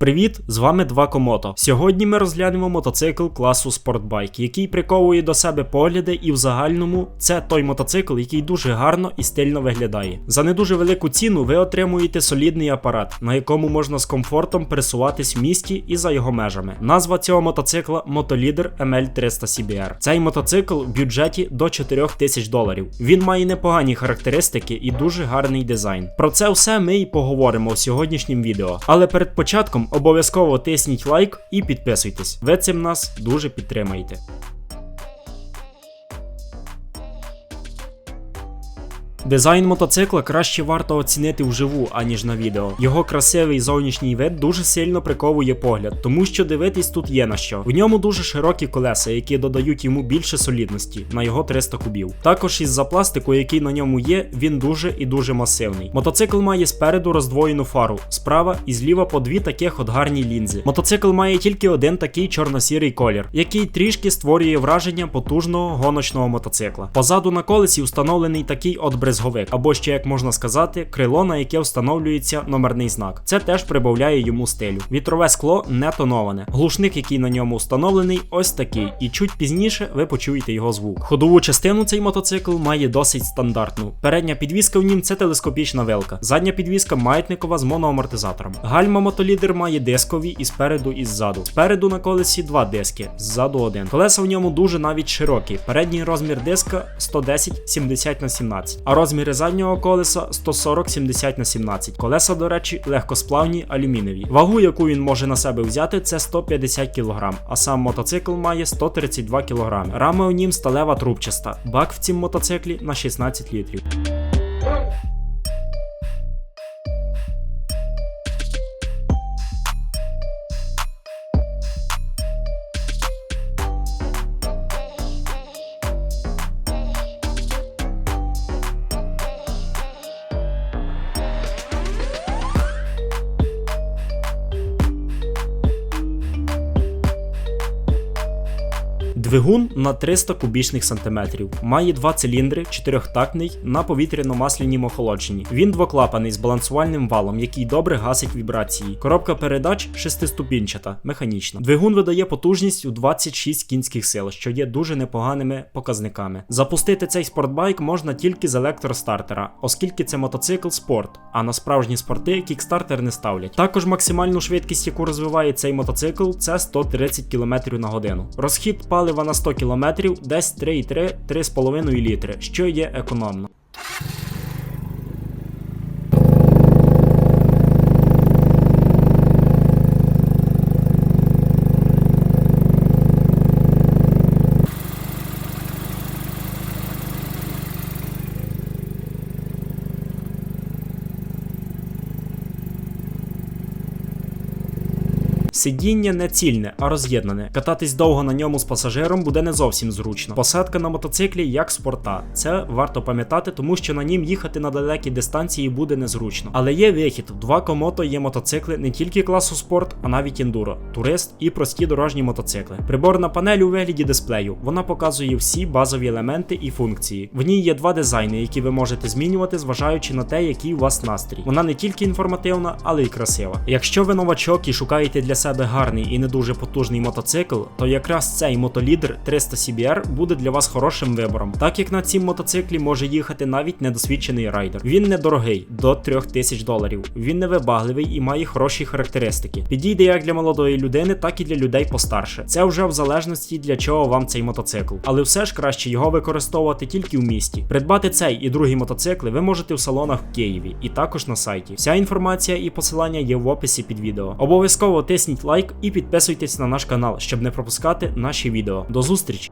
Привіт, з вами 2Комото. Сьогодні ми розглянемо мотоцикл класу спортбайк, який приковує до себе погляди, і в загальному це той мотоцикл, який дуже гарно і стильно виглядає. За не дуже велику ціну ви отримуєте солідний апарат, на якому можна з комфортом пересуватись в місті і за його межами. Назва цього мотоцикла Мотолідер ML300 CBR. Цей мотоцикл в бюджеті до 4000 доларів. Він має непогані характеристики і дуже гарний дизайн. Про це все ми і поговоримо в сьогоднішнім відео. Але перед початком обов'язково тисніть лайк і підписуйтесь. Ви цим нас дуже підтримаєте. Дизайн мотоцикла краще варто оцінити вживу, аніж на відео. Його красивий зовнішній вид дуже сильно приковує погляд, тому що дивитись тут є на що. В ньому дуже широкі колеса, які додають йому більше солідності на його 300 кубів. Також із-за пластику, який на ньому є, він дуже і дуже масивний. Мотоцикл має спереду роздвоєну фару, справа і зліва по дві таких от гарні лінзи. Мотоцикл має тільки один такий чорно-сірий колір, який трішки створює враження потужного гоночного мотоцикла. Позаду на колесі встановлений такий от брезговик, або ще як можна сказати, крило, на яке встановлюється номерний знак. Це теж прибавляє йому стилю. Вітрове скло не тоноване. Глушник, який на ньому встановлений, ось такий, і чуть пізніше ви почуєте його звук. Ходову частину цей мотоцикл має досить стандартну. Передня підвіска в нім це телескопічна вилка. Задня підвіска маятникова з моноамортизатором. Гальма мотолідер має дискові і спереду, і ззаду. Спереду на колесі два диски, ззаду один. Колеса в ньому дуже навіть широкі. Передній розмір диска 110 70 на 17, а розміри заднього колеса 140 70 на 17. Колеса, до речі, легкосплавні алюмінієві. Вагу, яку він може на себе взяти, це 150 кг, а сам мотоцикл має 132 кг. Рама у нім сталева трубчаста. Бак в цім мотоциклі на 16 літрів. Двигун на 300 кубічних сантиметрів. Має два циліндри, чотирьохтактний на повітряно-маслянім охолодженні. Він двоклапаний з балансувальним валом, який добре гасить вібрації. Коробка передач шестиступінчата, механічна. Двигун видає потужність у 26 кінських сил, що є дуже непоганими показниками. Запустити цей спортбайк можна тільки з електростартера, оскільки це мотоцикл спорт, а на справжні спорти кікстартер не ставлять. Також максимальну швидкість, яку розвиває цей мотоцикл, це 130 км на годину. Розхід палива на 100 км десь 3,3-3,5 літри, що є економно. Сидіння не цільне, а роз'єднане. Кататись довго на ньому з пасажиром буде не зовсім зручно. Посадка на мотоциклі як спорта. Це варто пам'ятати, тому що на нім їхати на далекі дистанції буде незручно. Але є вихід: в 2Комото є мотоцикли не тільки класу спорт, а навіть ендуро, турист і прості дорожні мотоцикли. Приборна панель у вигляді дисплею. Вона показує всі базові елементи і функції. В ній є два дизайни, які ви можете змінювати, зважаючи на те, який у вас настрій. Вона не тільки інформативна, але й красива. Якщо ви новачок і шукаєте для себе гарний і не дуже потужний мотоцикл, то якраз цей мотолідер 300 CBR буде для вас хорошим вибором, так як на цім мотоциклі може їхати навіть недосвідчений райдер. Він недорогий, до 3000 доларів. Він невибагливий і має хороші характеристики. Підійде як для молодої людини, так і для людей постарше. Це вже в залежності для чого вам цей мотоцикл. Але все ж краще його використовувати тільки в місті. Придбати цей і другий мотоцикли ви можете в салонах в Києві і також на сайті. Вся інформація і посилання є в описі під відео. Обов'язково тисніть лайк і підписуйтесь на наш канал, щоб не пропускати наші відео. До зустрічі!